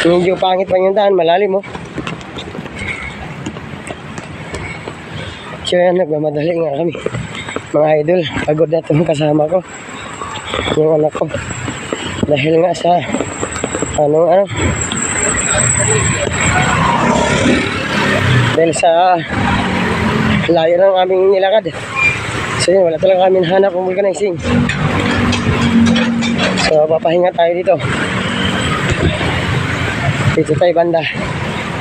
Medyo pangit pa yung daan, malalim oh. So yan, nagmamadali nga kami. Mga idol, pagod na itong kasama ko. Yung anak ko. Dahil nga sa, ano, ano. Dahil sa layo ng aming nilakad. So yun, wala talaga kami hanap ng organizing. So, papahinga tayo dito. Dito tayo banda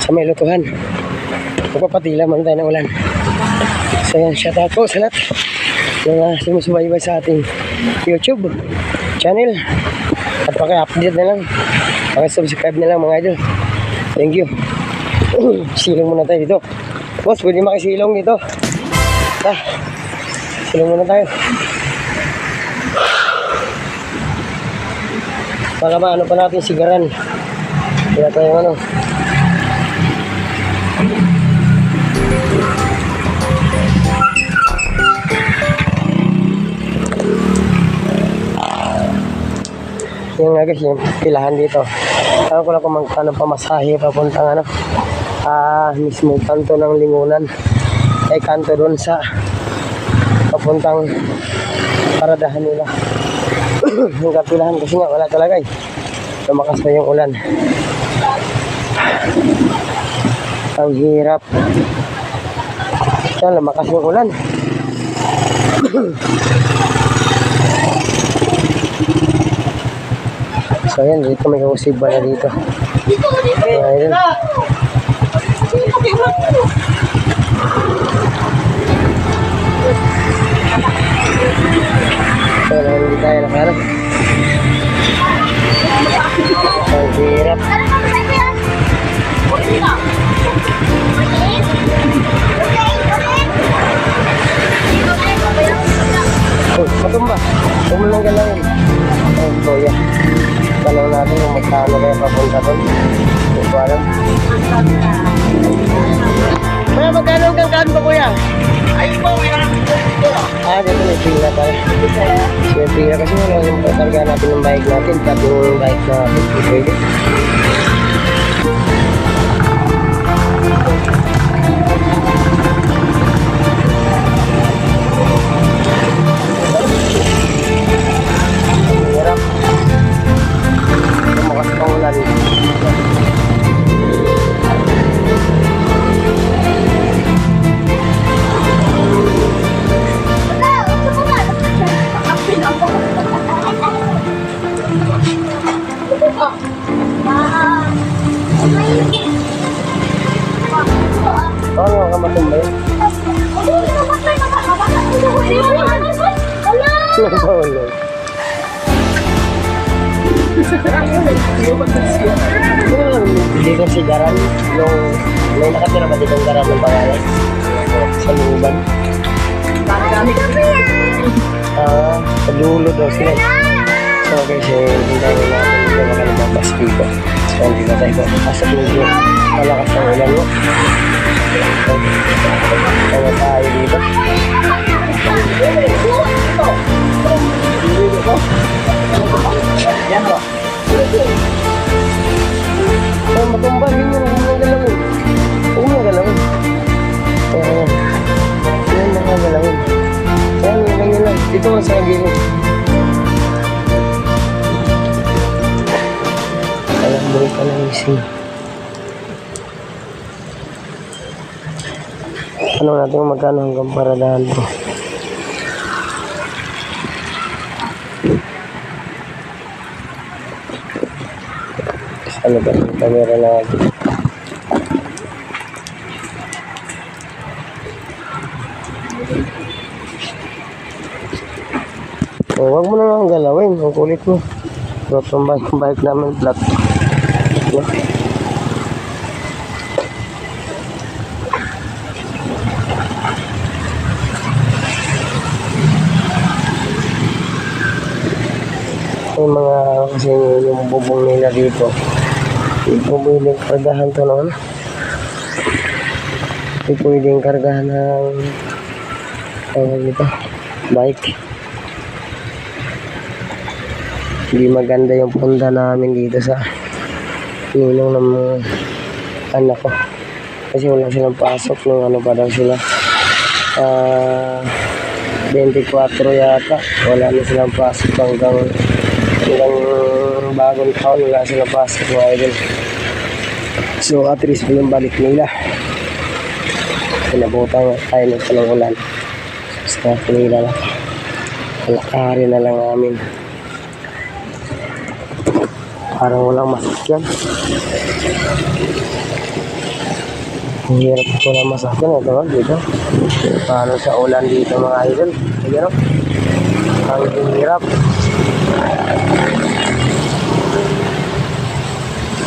sa may lutuhan. Magpapatila man tayo ng ulan. So yan, shout out po sa lahat na sumusubaybay sa ating YouTube channel. At paki-update na lang. Paki-subscribe na lang mga idol. Thank you. Silong muna tayo dito. Boss, pwede makisilong dito. Ah, silong muna tayo. Baka maano pa natin sigaran. Kaya tayo ano. Yung nga guys, yung pilahan dito. Alam ko na kung magkano pamasahe papuntang ano. Ah, mismo kanto ng lingunan. Ay kanto doon sa papuntang paradahan nila. yung kapilahan kasi nga wala talaga eh. Lumakas na yung ulan. Ang hirap. Yan, lumakas yung ulan. so yan, dito may kausig ba na dito. Ayun. So, hindi tayo nakaharap. Ang hirap. Oh, matumba. Huwag mo lang. Oh, kuya. Tanong natin kung magkano kaya papunta doon. Hindi ko alam. Kuya, magkano ang kangkaan ba, kuya? Ah, dito may pila pala. So, yung pila kasi wala yung patarga natin ng bike natin. Pati yung bike natin. Pwede. Dito si Garan, yung may nakatira ba dito Garan ng pangalan? Sa luban. Ah, sa dulo daw sila. So, okay, so, hindi tayo natin hindi na lumabas dito. So, hindi na tayo asa medyo malakas ang ulan mo. So, kaya tayo dito. Yan ba? Oh, matumba, yun yun, huwag mo galawin. Huwag mo galawin. Eh, yun mga galawin. Yan, yun lang yun lang. Dito ka sa gilid. Alam mo ka lang ising. Ano natin kung magkano hanggang paradahan to. Ano ba yung camera natin? Oh, wag mo na lang galawin. Ang kulit mo. Drop ang bike, bike namin flat. Yeah. Yung mga kasi yung bubong nila dito. Pwedeng kargahan to noon. Hindi pwedeng kargahan ng ano dito, bike. Hindi maganda yung punta namin dito sa ninong ng anak ko. Kasi wala silang pasok nung ano pa daw sila. Ah, 24 yata. Wala na silang pasok hanggang hanggang bagong taon wala silang pasok mga idol. So at least po yung balik nila. Pinabutan tayo ng palang ulan. Sa kanila lang. Kalakarin na lang namin. Parang walang masakyan. Ang hirap ko na masakyan. Ito ba dito? Paano sa ulan dito mga idol? Ayan o. Ang hirap.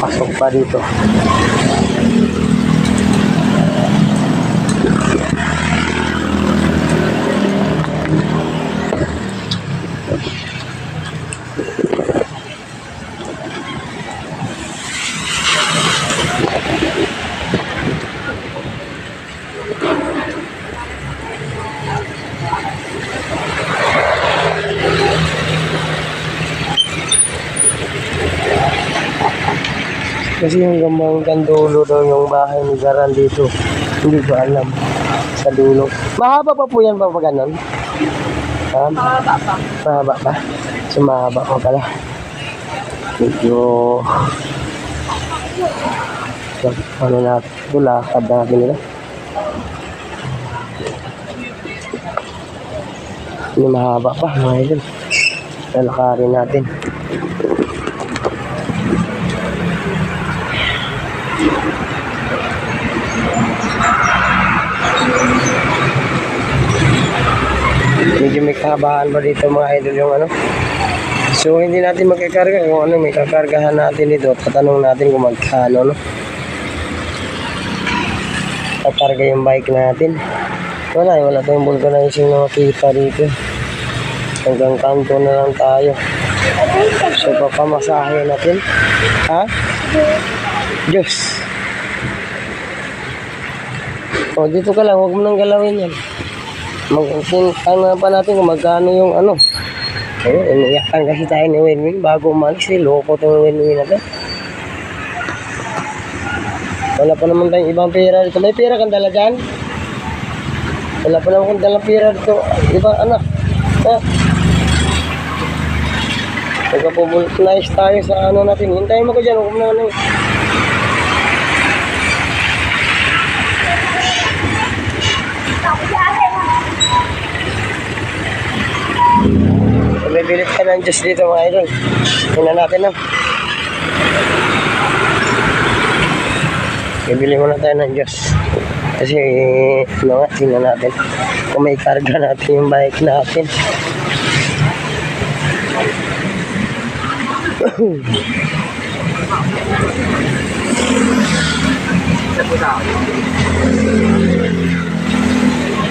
Pasok pa dito. Kasi yung hanggang dulo daw yung bahay ni Garan dito. Hindi ko alam. Sa dulo. Mahaba pa po yan pa pag ganun? Ha? Mahaba pa. Mahaba pa? So mahaba pa pala. Medyo... So, ano na, bulakad natin nila. Hindi mahaba pa, mga idol. Lalakarin natin. Medyo may kahabaan pa dito mga idol yung ano. So hindi natin magkakarga kung ano may kakargahan natin dito. Tatanong natin kung magkano no. Kakarga yung bike natin. Wala eh, wala tayong vulcanizing na makita dito. Hanggang kanto na lang tayo. So papamasahe natin. Ha? Diyos. O dito ka lang, huwag mo nang galawin yan magpuntan pa natin kung magkano yung ano. Ayun, iniyakan kasi tayo ni Winwin bago umalis. Eh, loko itong Winwin natin. Wala pa naman tayong ibang pera dito. May pera kang dala dyan? Wala pa naman kang dalang pera dito. Ibang anak. Ha? Nagkapubulknize tayo sa ano natin. Hintayin mo ko dyan. Huwag mo na ano. Bibilit ka ng Diyos dito mga idol. Tingnan natin na. Bibili muna tayo ng Diyos. Kasi, ano nga, tingnan natin. Kung may karga natin yung bike natin.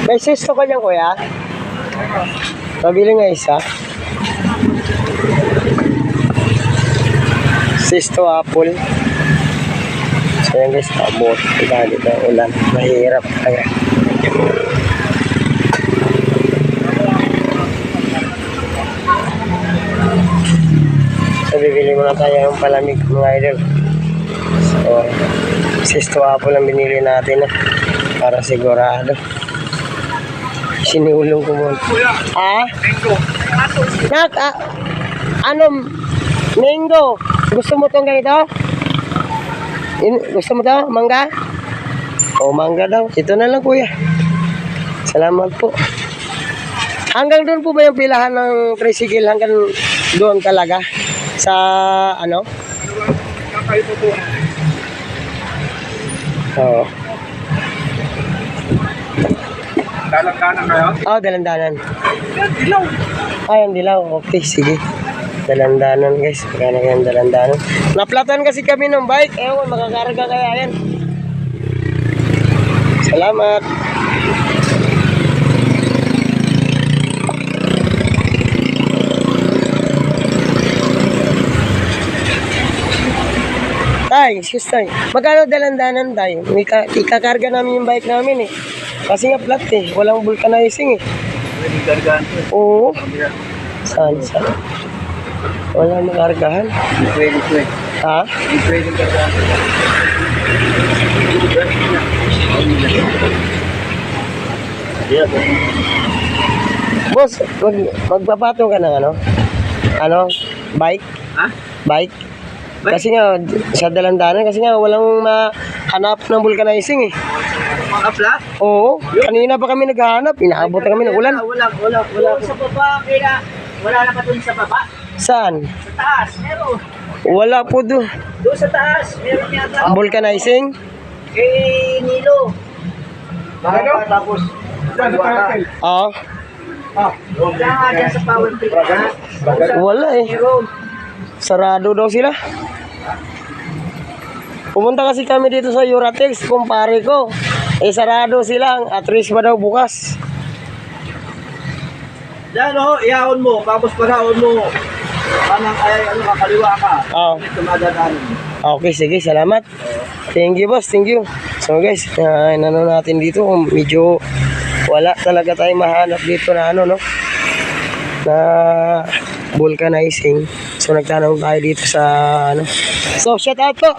May sisto ka dyan, kuya? Pabili nga isa. Sisto apple. So yan guys, abot. Dahil ito ang ulan. Mahirap kaya. So bibili muna tayo ng palamig mga idol. So, sisto apple ang binili natin. ah, Para sigurado. Sinulong ko muna. Ah? Nak, ah, ano, mango, gusto mo tong ganito? In, gusto mo to, mangga? O, mangga daw. Ito na lang, kuya. Salamat po. Hanggang doon po ba yung pilahan ng tricycle? Hanggang doon talaga? Sa, ano? Oo. Dalang-dalang kayo? Oh, dalandanan. Dilaw. Ay, ang dilaw. Okay, sige. Dalandanan guys. Kaya na yung dalandanan. Naplatan kasi kami ng bike. Ewan, makakarga kaya yan. Salamat. Tay, excuse tay. Magkano dalandanan tayo? May ka- ikakarga namin yung bike namin eh. Kasi nga flat eh. Walang vulcanizing eh. Pwede gargaan to. Oo. Saan, saan? Wala makargahan. Pwede, pwede. Ha? Yung pwedeng garganta. Yeah, Boss, mag, magpapato ka ng ano? Ano? Bike? Ha? Bike? Bike? Kasi nga, sa dalandanan, kasi nga walang mahanap ng vulcanizing eh. Mga flat? Oo, kanina pa kami naghahanap, inaabot na kami ng ulan. Wala, wala, wala. Sa baba, kaya wala na ka dun sa baba. Saan? Sa taas, meron. Wala po do. Doon sa taas, meron yata. Vulcanizing? Kay Nilo. Ano? Tapos, Wala Oo. nga dyan sa power plant. Wala eh. Sarado daw sila. Pumunta kasi kami dito sa Euratex, kumpare ko. Eh, sarado sila. At least pa daw bukas. Yan o, ihaon mo, tapos paghaon mo. Anang ay, ano ka, kaliwa ka. Oo. Tumadadaan. Okay, sige, salamat. Thank you, boss. Thank you. So, guys, uh, ano natin dito, medyo wala talaga tayong mahanap dito na ano, no? Na vulcanizing. So, nagtanong tayo dito sa, ano. So, shout out po.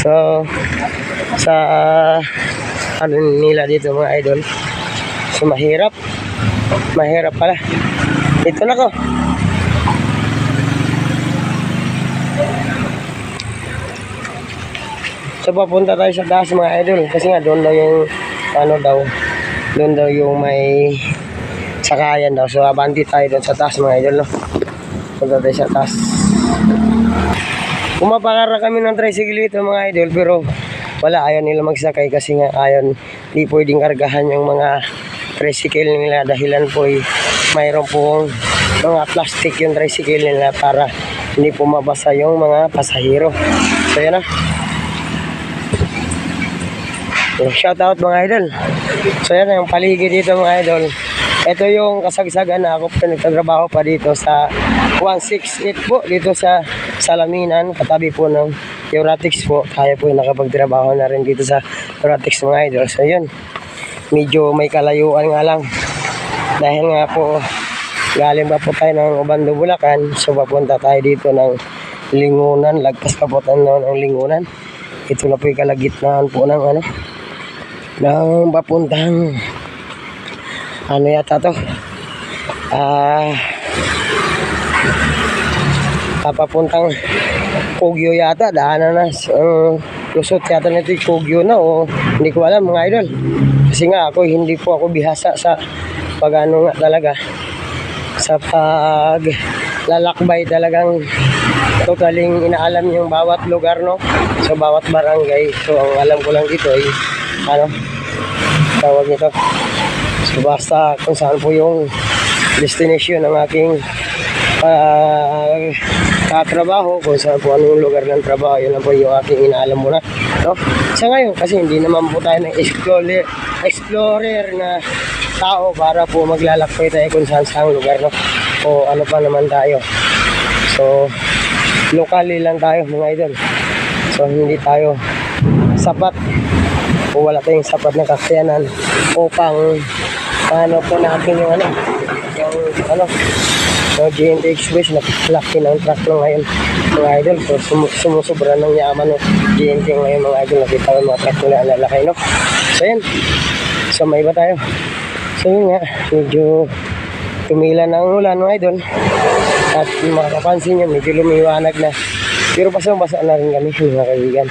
So, sa, ano nila dito, mga idol. So, mahirap. Mahirap pala. Ito na ko. So papunta tayo sa taas mga idol kasi nga doon daw yung ano daw doon daw yung may sakayan daw. So abanti tayo doon sa taas mga idol no. Punta tayo sa taas. Pumapakara kami ng tricycle dito mga idol pero wala ayaw nila magsakay kasi nga ayaw di pwedeng kargahan yung mga tricycle nila dahilan po ay mayroon pong mga plastic yung tricycle nila para hindi po mabasa yung mga pasahero. So yan na. Shout out mga idol. So yan ang paligid dito mga idol. Ito yung kasagsagan na ako nagtatrabaho pa dito sa 168 po dito sa Salaminan katabi po ng Euratics po. Kaya po yung nakapagtrabaho na rin dito sa Euratics mga idol. So yun. Medyo may kalayuan nga lang. Dahil nga po galing pa po tayo ng Obando Bulacan. So papunta tayo dito ng Lingunan. Lagpas pa po tayo ng Lingunan. Ito na po yung kalagitnaan po ng ano ng papuntang ano yata to ah papapuntang Kogyo yata daanan na uh, lusot yata nito yung Kogyo na o hindi ko alam mga idol kasi nga ako hindi po ako bihasa sa pag ano nga talaga sa pag lalakbay talagang totaling inaalam yung bawat lugar no so bawat barangay so ang alam ko lang dito ay ano tawag nito so basta kung saan po yung destination ng aking uh, katrabaho kung saan po anong lugar ng trabaho yun lang po yung aking inaalam muna no? sa ngayon kasi hindi naman po tayo ng explorer, explorer na tao para po maglalakbay tayo kung saan saan lugar no? o ano pa naman tayo. So locally lang tayo mga idol. So hindi tayo sapat. O wala tayong sapat na kakayanan upang paano po natin yung ano yung ano yung GNT Express na laki ng truck lang ngayon mga idol. So sum sumusobra ng yaman ng GNT ngayon mga idol. Nakita ko mga truck nila lalaki no? So yan. So may iba tayo so yun nga medyo tumila ng ulan mga idol. At makapansin nyo medyo lumiwanag na. Pero basa-basa na rin kami mga kaibigan.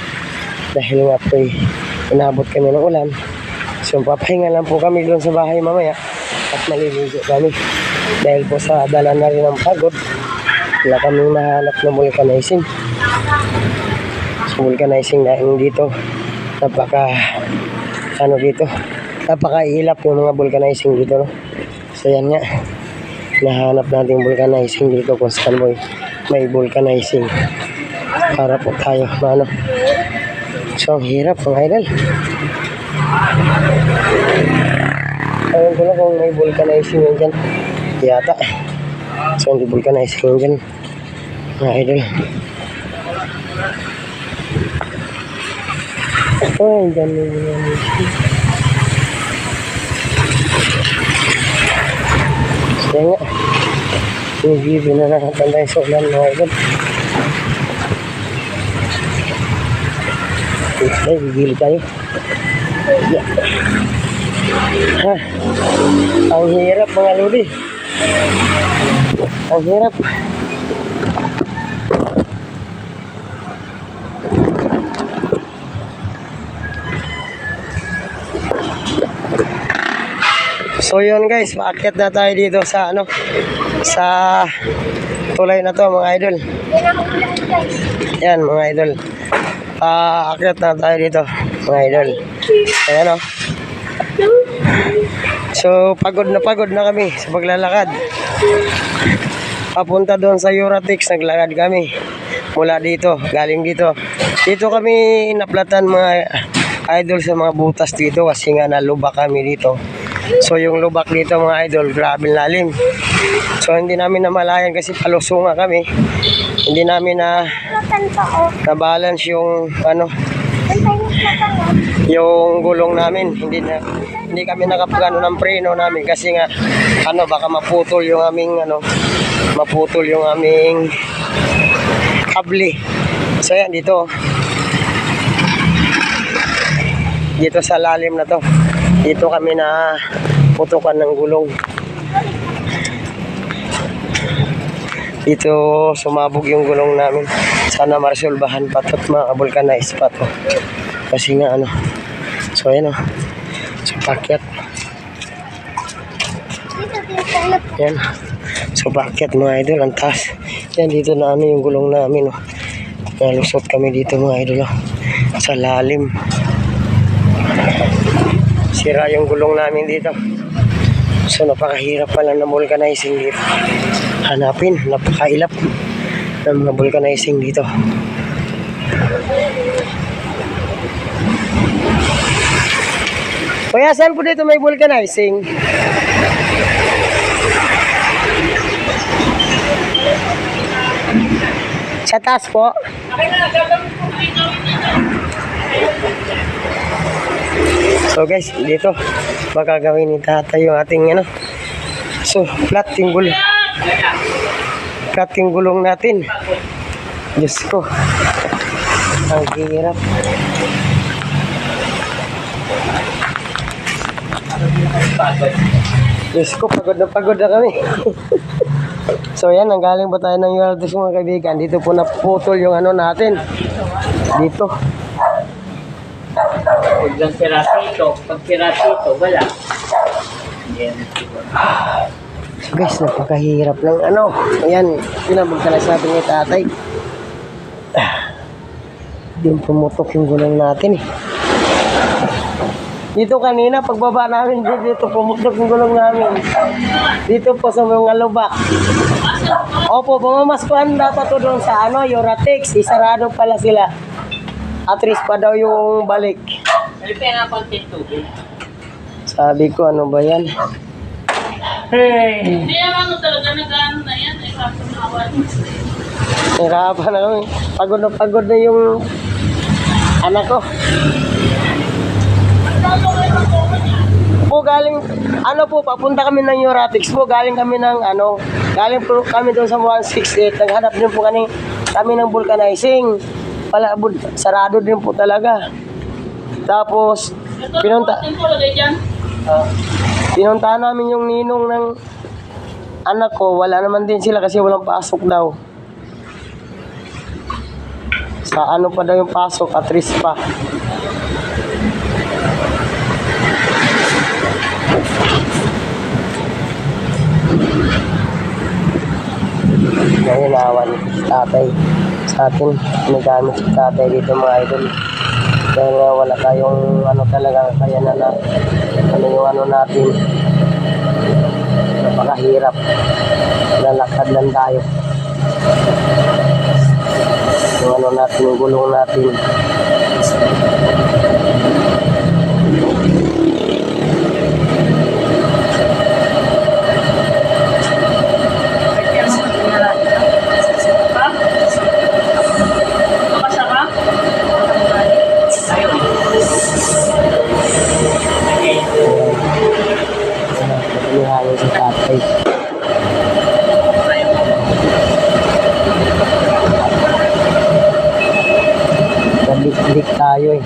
Dahil nga po eh, inabot kami ng ulan. So papahinga lang po kami doon sa bahay mamaya. At maliligo kami. Dahil po sa dala na rin ng pagod wala kami mahanap na vulcanizing. So vulcanizing dahil dito napaka ano dito napakailap yung mga vulcanizing dito no? So yan nga. Nahanap natin vulcanizing dito kung saan mo may vulcanizing para po tayo ano so ang hirap mga idol. Ayun ko lang kung may vulcanizing yun dyan. Yata. So hindi vulcanizing yun dyan mga idol. Oh dyan may vulcanizing so yan nga Hindi na nakatanda yung solan mga idol. Ay, gigilid tayo. Yeah. Ha, ang hirap mga lodi. Ang hirap. So yun guys, maakyat na tayo dito sa ano sa tulay na to mga idol. Yan mga idol. Ah, akyat na tayo dito mga idol. Ayan o. So pagod na pagod na kami sa paglalakad. Papunta doon sa Euratix, naglakad kami. Mula dito, galing dito. Dito kami naplatan mga idol sa mga butas dito kasi nga nalubak kami dito. So yung lubak dito mga idol, grabe lalim. So hindi namin namalayan kasi palusunga kami. Hindi namin na na balance yung ano yung gulong namin hindi na hindi kami nakapagano ng preno namin kasi nga ano baka maputol yung aming ano maputol yung aming kable so yan dito dito sa lalim na to dito kami na putukan ng gulong. Dito sumabog yung gulong namin. Sana marsolbahan pa to at ma-vulcanize pa to kasi nga ano so ayan o so pakyat yan so pakyat mga idol ang taas. Yan dito na ano yung gulong namin o nalusot kami dito mga idol o sa lalim sira yung gulong namin dito so napakahirap pala na vulcanizing dito hanapin napakailap ng mga vulcanizing dito Kuya, saan po dito may vulcanizing? Sa taas po? So guys, dito magagawin ni tatay yung ating ano. So, flat yung gulong. Flat yung gulong natin. Diyos ko. Ang hirap. Diyos ko, pagod na pagod na kami. so yan, nanggaling ba tayo ng Yordes mga kaibigan? Dito po naputol yung ano natin. Dito. Paglang pirasito, pag pirasito, wala. Yan. So guys, napakahirap ng ano. Ayan, pinabog ka na sa atin ni tatay. Ah, Yung pumutok yung gulong natin eh. Dito kanina, pagbaba namin dito, pumutok yung gulong namin. Dito po sa mga lubak. Opo, pumamaskuhan dapat to doon sa ano, Euratex. Isarado pala sila. At least pa daw yung balik. May pera konti tubig. Sabi ko, ano ba yan? Hindi naman talaga nag-ano na yan. Eh, kaso na awan. Hirapan na kami. Pagod na pagod na yung anak ko. Po galing, ano po, papunta kami ng Euratics po, galing kami ng ano, galing po kami doon sa 168, naghanap din po kami, kami ng vulcanizing. Pala, sarado din po talaga. Tapos, pinunta, pinuntahan namin yung ninong ng anak ko, wala naman din sila kasi walang pasok daw. Sa ano pa daw yung pasok, at risk pa. Si tatay sa atin. Nagamit si tatay dito mga idol. Dahil nga wala tayong ano talaga kaya na na ano yung ano natin. Napakahirap. Lalakad lang tayo. Yung ano natin, yung gulong natin. Eh.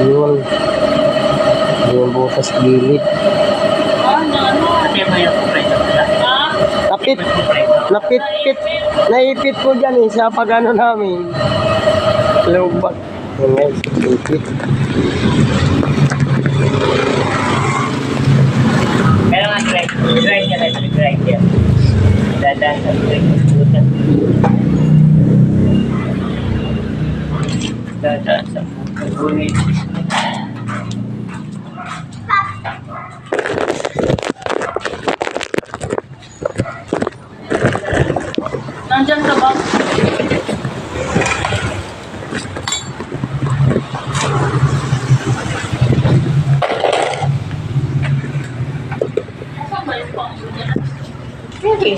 Yun. Yun butas gilid. Napit. May preso. Napit-pit. Naipit po dyan eh sa pagano namin. Lubak. Yun guys. Ipit. Pero nga, grind. Grind ka lang. Grind yan. Dadaan sa. Butas. Dadaan sa butas. Sige.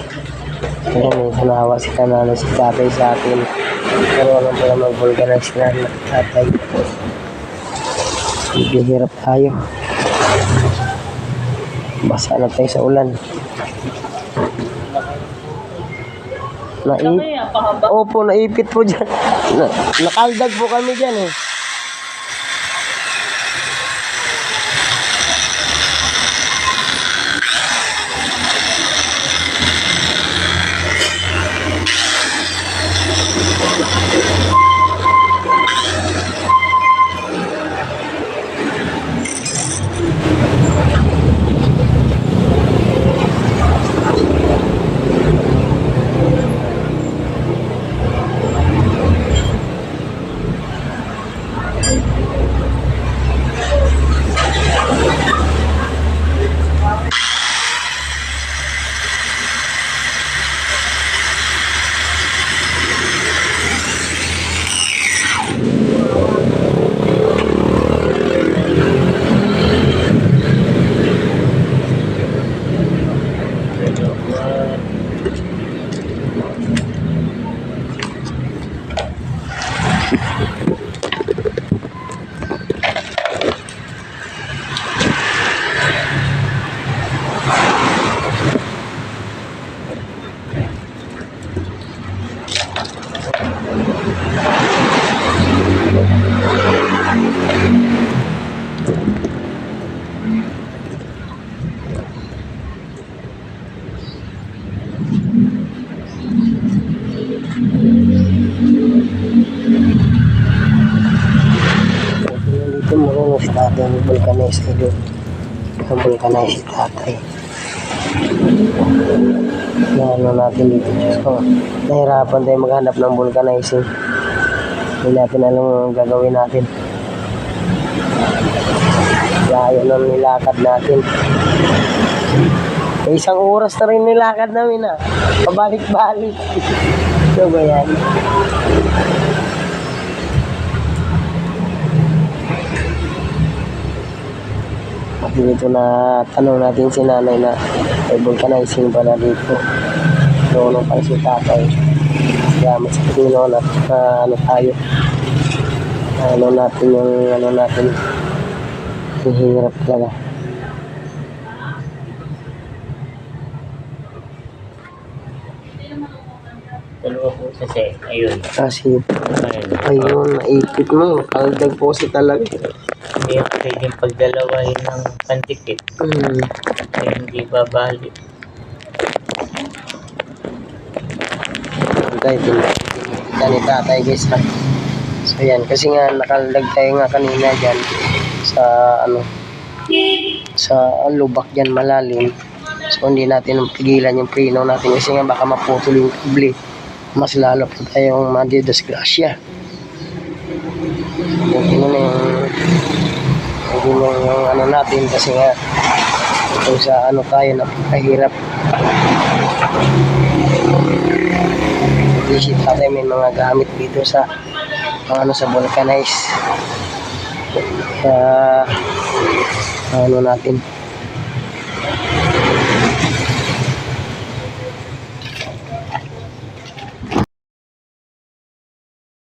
Kaya may kanawa si kanano si tatay sa atin. Pero ano pala mag-vulcanize na ng tatay. Bihirap tayo. Basa na tayo sa ulan. Naip. Opo, naipit po dyan. Na, nakaldag po kami dyan eh. Mo si tatay ng vulcanize ito. Ang vulcanize si tatay. Na ano natin dito. So, nahirapan tayo maghanap ng vulcanizing. Hindi natin alam ang gagawin natin. Layo ng nilakad natin. May isang oras na rin nilakad namin ah. Pabalik-balik. Ano ba yan? Dito na tanong natin si nanay na may vulcanizing pala dito. Doon pa si tatay. Gamit sa Panginoon at ah, ano tayo. Ano natin yung ano natin. Hihirap talaga. Dalawa po kasi. Ayun. Kasi Ayun. ayun, naipit mo. Kaldag po si talaga. Hindi ako pwedeng pagdalawahin ng pantikit. Hmm. Ay hindi babalik. Tayo, tinita ni tatay guys ha. So yan, kasi nga nakaldag tayo nga kanina dyan sa ano sa lubak dyan malalim. So hindi natin pigilan yung preno natin kasi nga baka maputol yung kubli. Mas lalo pa tayong madidisgrasya. Yung ano na yung yung, yung, ano natin kasi nga kung sa ano tayo napakahirap Isip natin may mga gamit dito sa ano sa vulcanize. Kaya ano natin